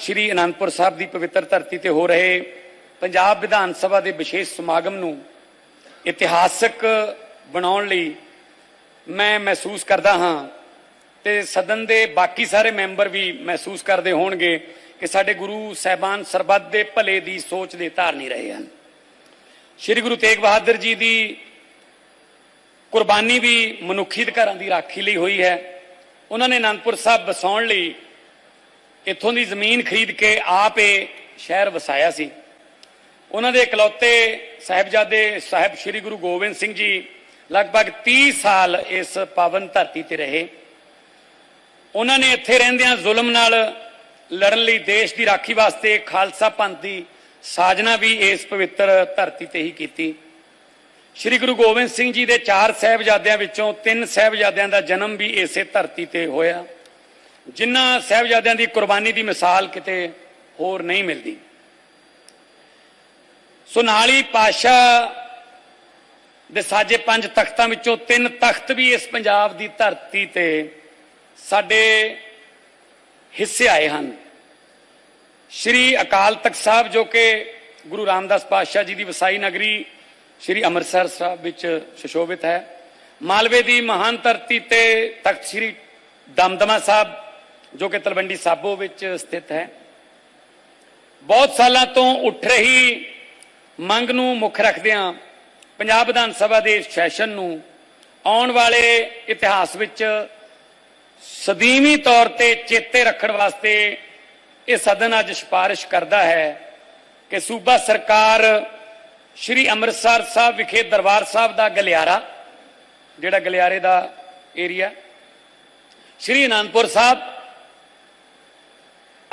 ਸ਼੍ਰੀ ਅਨੰਦਪੁਰ ਸਾਹਿਬ ਦੀ ਪਵਿੱਤਰ ਧਰਤੀ ਤੇ ਹੋ ਰਹੇ ਪੰਜਾਬ ਵਿਧਾਨ ਸਭਾ ਦੇ ਵਿਸ਼ੇਸ਼ ਸਮਾਗਮ ਨੂੰ ਇਤਿਹਾਸਕ ਬਣਾਉਣ ਲਈ ਮੈਂ ਮਹਿਸੂਸ ਕਰਦਾ ਹਾਂ ਤੇ ਸਦਨ ਦੇ ਬਾਕੀ ਸਾਰੇ ਮੈਂਬਰ ਵੀ ਮਹਿਸੂਸ ਕਰਦੇ ਹੋਣਗੇ ਕਿ ਸਾਡੇ ਗੁਰੂ ਸਾਹਿਬਾਨ ਸਰਬੱਤ ਦੇ ਭਲੇ ਦੀ ਸੋਚ ਦੇ ਧਾਰਨੀ ਰਹੇ ਹਨ। ਸ਼੍ਰੀ ਗੁਰੂ ਤੇਗ ਬਹਾਦਰ ਜੀ ਦੀ ਕੁਰਬਾਨੀ ਵੀ ਮਨੁੱਖੀ ਅਧਿਕਾਰਾਂ ਦੀ ਰਾਖੀ ਲਈ ਹੋਈ ਹੈ। ਉਹਨਾਂ ਨੇ ਅਨੰਦਪੁਰ ਸਾਹਿਬ ਵਸਾਉਣ ਲਈ ਇੱਥੋਂ ਦੀ ਜ਼ਮੀਨ ਖਰੀਦ ਕੇ ਆਪ ਇਹ ਸ਼ਹਿਰ ਵਸਾਇਆ ਸੀ। ਉਹਨਾਂ ਦੇ ਇਕਲੌਤੇ ਸਾਹਿਬਜ਼ਾਦੇ ਸਾਹਿਬ ਸ੍ਰੀ ਗੁਰੂ ਗੋਬਿੰਦ ਸਿੰਘ ਜੀ ਲਗਭਗ 30 ਸਾਲ ਇਸ ਪਾਵਨ ਧਰਤੀ ਤੇ ਰਹੇ। ਉਹਨਾਂ ਨੇ ਇੱਥੇ ਰਹਿੰਦਿਆਂ ਜ਼ੁਲਮ ਨਾਲ ਲੜਨ ਲਈ ਦੇਸ਼ ਦੀ ਰਾਖੀ ਵਾਸਤੇ ਖਾਲਸਾ ਪੰਥ ਦੀ ਸਾਜਨਾ ਵੀ ਇਸ ਪਵਿੱਤਰ ਧਰਤੀ ਤੇ ਹੀ ਕੀਤੀ। ਸ੍ਰੀ ਗੁਰੂ ਗੋਬਿੰਦ ਸਿੰਘ ਜੀ ਦੇ ਚਾਰ ਸਾਹਿਬਜ਼ਾਦਿਆਂ ਵਿੱਚੋਂ ਤਿੰਨ ਸਾਹਿਬਜ਼ਾਦਿਆਂ ਦਾ ਜਨਮ ਵੀ ਇਸੇ ਧਰਤੀ ਤੇ ਹੋਇਆ। ਜਿਨ੍ਹਾਂ ਸਾਹਿਬਜ਼ਾਦਿਆਂ ਦੀ ਕੁਰਬਾਨੀ ਦੀ ਮਿਸਾਲ ਕਿਤੇ ਹੋਰ ਨਹੀਂ ਮਿਲਦੀ। ਸੋ ਨਾਲ ਹੀ ਪਾਸ਼ਾ ਦੇ ਸਾਜੇ ਪੰਜ ਤਖਤਾਂ ਵਿੱਚੋਂ ਤਿੰਨ ਤਖਤ ਵੀ ਇਸ ਪੰਜਾਬ ਦੀ ਧਰਤੀ ਤੇ ਸਾਡੇ ਹਿੱਸੇ ਆਏ ਹਨ। ਸ਼੍ਰੀ ਅਕਾਲ ਤਖਤ ਸਾਹਿਬ ਜੋ ਕਿ ਗੁਰੂ ਰਾਮਦਾਸ ਪਾਤਸ਼ਾਹ ਜੀ ਦੀ ਵਸਾਈ ਨਗਰੀ ਸ਼੍ਰੀ ਅੰਮ੍ਰਿਤਸਰ ਸਾਹਿਬ ਵਿੱਚ ਸੁਸ਼ੋਭਿਤ ਹੈ, ਮਾਲਵੇ ਦੀ ਮਹਾਨ ਧਰਤੀ ਤੇ ਤਖਤ ਸ਼੍ਰੀ ਦਮਦਮਾ ਸਾਹਿਬ ਜੋ ਕਿ ਤਲਵੰਡੀ ਸਾਬੋ ਵਿੱਚ ਸਥਿਤ ਹੈ। ਬਹੁਤ ਸਾਲਾਂ ਤੋਂ ਉੱਠ ਰਹੀ ਮੰਗ ਨੂੰ ਮੁੱਖ ਰੱਖਦਿਆਂ ਪੰਜਾਬ ਵਿਧਾਨ ਸਭਾ ਦੇ ਸੈਸ਼ਨ ਨੂੰ ਆਉਣ ਵਾਲੇ ਇਤਿਹਾਸ ਵਿੱਚ ਸਦੀਵੀ ਤੌਰ ਤੇ ਚੇਤੇ ਰੱਖਣ ਵਾਸਤੇ ਇਹ ਸਦਨ ਅੱਜ ਸਿਫਾਰਿਸ਼ ਕਰਦਾ ਹੈ ਕਿ ਸੂਬਾ ਸਰਕਾਰ ਸ਼੍ਰੀ ਅੰਮ੍ਰਿਤਸਰ ਸਾਹਿਬ ਵਿਖੇ ਦਰਬਾਰ ਸਾਹਿਬ ਦਾ ਗਲਿਆਰਾ, ਜਿਹੜਾ ਗਲਿਆਰੇ ਦਾ ਏਰੀਆ ਸ਼੍ਰੀ ਅਨੰਦਪੁਰ ਸਾਹਿਬ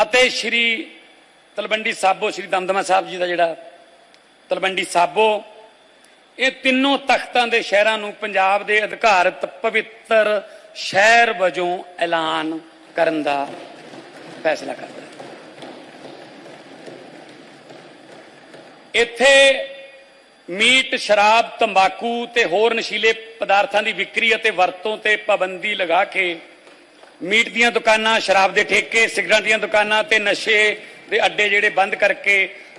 ਅਤੇ ਸ਼੍ਰੀ ਤਲਵੰਡੀ ਸਾਬੋ, ਸ਼੍ਰੀ ਦਮਦਮਾ ਸਾਹਿਬ ਜੀ ਦਾ ਜਿਹੜਾ ਤਲਵੰਡੀ ਸਾਬੋ, ਇਹ ਤਿੰਨੋਂ ਤਖਤਾਂ ਦੇ ਸ਼ਹਿਰਾਂ ਨੂੰ ਪੰਜਾਬ ਦੇ ਅਧਿਕਾਰਤ ਪਵਿੱਤਰ ਸ਼ਹਿਰ ਵਜੋਂ ਐਲਾਨ ਕਰਨ ਦਾ ਫੈਸਲਾ ਕਰਦਾ ਇੱਥੇ ਮੀਟ, ਸ਼ਰਾਬ, ਤੰਬਾਕੂ ਤੇ ਹੋਰ ਨਸ਼ੀਲੇ ਪਦਾਰਥਾਂ ਦੀ ਵਿਕਰੀ ਅਤੇ ਵਰਤੋਂ ਤੇ ਪਾਬੰਦੀ ਲਗਾ ਕੇ ਮੀਟ ਦੀਆਂ ਦੁਕਾਨਾਂ, ਸ਼ਰਾਬ ਦੇ ਠੇਕੇ, ਸਿਗਰਟਾਂ ਦੀਆਂ ਦੁਕਾਨਾਂ ਤੇ ਨਸ਼ੇ ਦੇ ਅੱਡੇ ਜਿਹੜੇ ਬੰਦ ਕਰਕੇ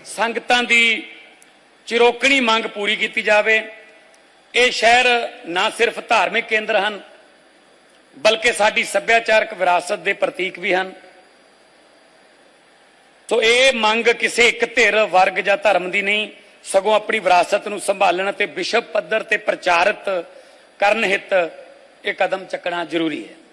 ਸੰਗਤਾਂ ਦੀ ਚਿਰੋਕਣੀ ਮੰਗ ਪੂਰੀ ਕੀਤੀ ਜਾਵੇ। ਇਹ ਸ਼ਹਿਰ ਨਾ ਸਿਰਫ ਧਾਰਮਿਕ ਕੇਂਦਰ ਹਨ, ਬਲਕਿ ਸਾਡੀ ਸੱਭਿਆਚਾਰਕ ਵਿਰਾਸਤ ਦੇ ਪ੍ਰਤੀਕ ਵੀ ਹਨ। ਸੋ ਇਹ ਮੰਗ ਕਿਸੇ ਇੱਕ ਧਿਰ, ਵਰਗ ਜਾਂ ਧਰਮ ਦੀ ਨਹੀਂ, ਸਗੋਂ ਆਪਣੀ ਵਿਰਾਸਤ ਨੂੰ ਸੰਭਾਲਣ ਅਤੇ ਵਿਸ਼ਵ ਪੱਧਰ ਤੇ ਪ੍ਰਚਾਰਿਤ ਕਰਨ ਹਿੱਤ ਇਹ ਕਦਮ ਚੱਕਣਾ ਜ਼ਰੂਰੀ ਹੈ।